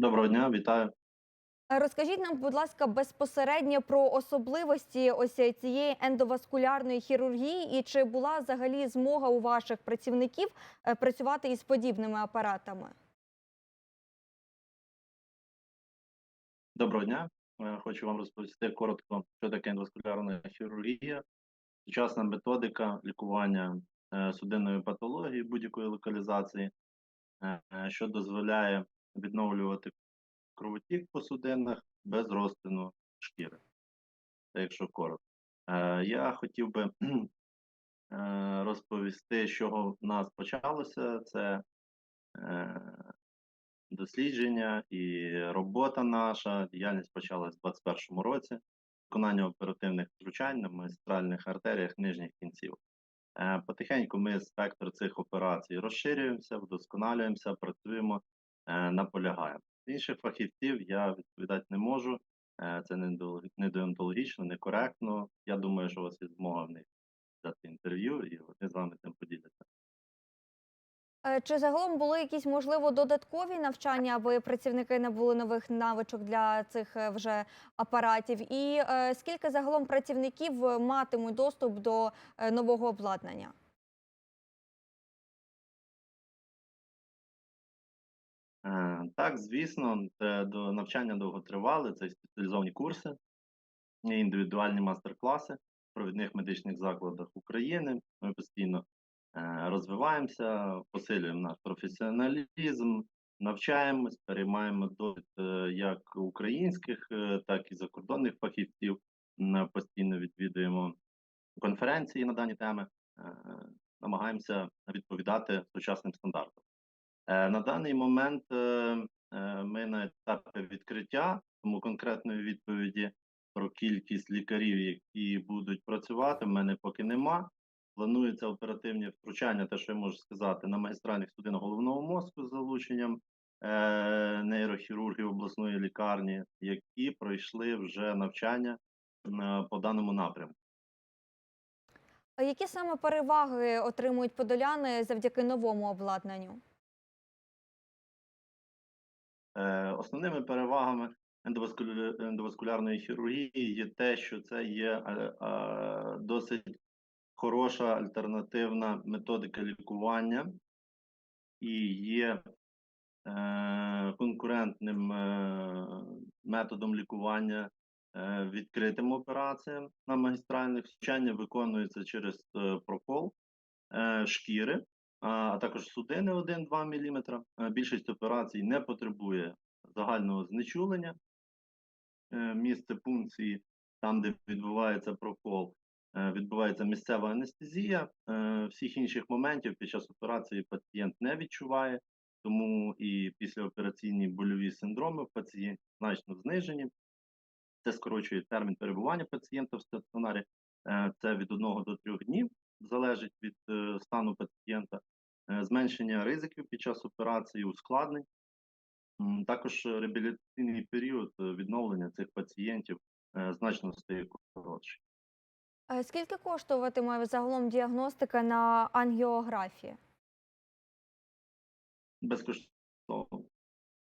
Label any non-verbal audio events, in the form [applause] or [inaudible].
Доброго дня, вітаю. Е, Розкажіть нам, будь ласка, безпосередньо про особливості ось цієї ендоваскулярної хірургії, і чи була взагалі змога у ваших працівників е, працювати із подібними апаратами? Доброго дня. Е, Хочу вам розповісти коротко, що таке ендоваскулярна хірургія. Сучасна методика лікування судинної патології будь-якої локалізації, що дозволяє відновлювати кровотік по судинах без розтину шкіри. Це якщо коротко. Е, Я хотів би [clears throat] е, розповісти, з чого в нас почалося. Це е, дослідження і робота наша. Діяльність почалась у 2021 році. Виконання оперативних втручань на магістральних артеріях нижніх кінців. Потихеньку ми спектр цих операцій розширюємося, вдосконалюємося, працюємо, наполягаємо. Інших фахівців я відповідати не можу. Е, Це не деонтологічно, некоректно. Я думаю, що у вас є змога в них дати інтерв'ю, і вони з вами цим поділяться. Е, Чи загалом були якісь можливо додаткові навчання, аби працівники набули нових навичок для цих е, вже апаратів? І е, скільки загалом працівників е, матимуть доступ до е, нового обладнання? Так, звісно, це до навчання довготривали, це спеціалізовані курси, індивідуальні мастер-класи в провідних медичних закладах України. Ми постійно е, розвиваємося, посилюємо наш професіоналізм, навчаємось, переймаємо досвід е, як українських, е, так і закордонних фахівців. Постійно відвідуємо конференції на дані теми, намагаємося відповідати сучасним стандартам. Е, На даний момент е, е, ми на етапі відкриття, тому конкретної відповіді про кількість лікарів, які будуть працювати, в мене поки нема. Планується оперативні втручання, те, що я можу сказати, на магістральних судинах головного мозку з залученням е, нейрохірургів обласної лікарні, які пройшли вже навчання е, по даному напрямку. А Які саме переваги отримують подоляни завдяки новому обладнанню? Е, Основними перевагами ендоваскулярної хірургії є те, що це є е, е, досить хороша альтернативна методика лікування і є конкурентним методом лікування відкритим операціям на магістральних. Втручання виконується через прокол шкіри, а, також судини 1-2 мм. Е, Більшість операцій не потребує загального знечулення е, місце пункції, там, де відбувається прокол, е, відбувається місцева анестезія. Всіх інших моментів під час операції пацієнт не відчуває, тому і післяопераційні больові синдроми в пацієнтів значно знижені. Це скорочує термін перебування пацієнта в стаціонарі. Це від 1 до 3 днів залежить від стану пацієнта, зменшення ризиків під час операції, ускладнень. Також реабілітаційний період е, відновлення цих пацієнтів е, значно стає коротший. Скільки коштуватиме загалом діагностика на ангіографії? Безкоштовно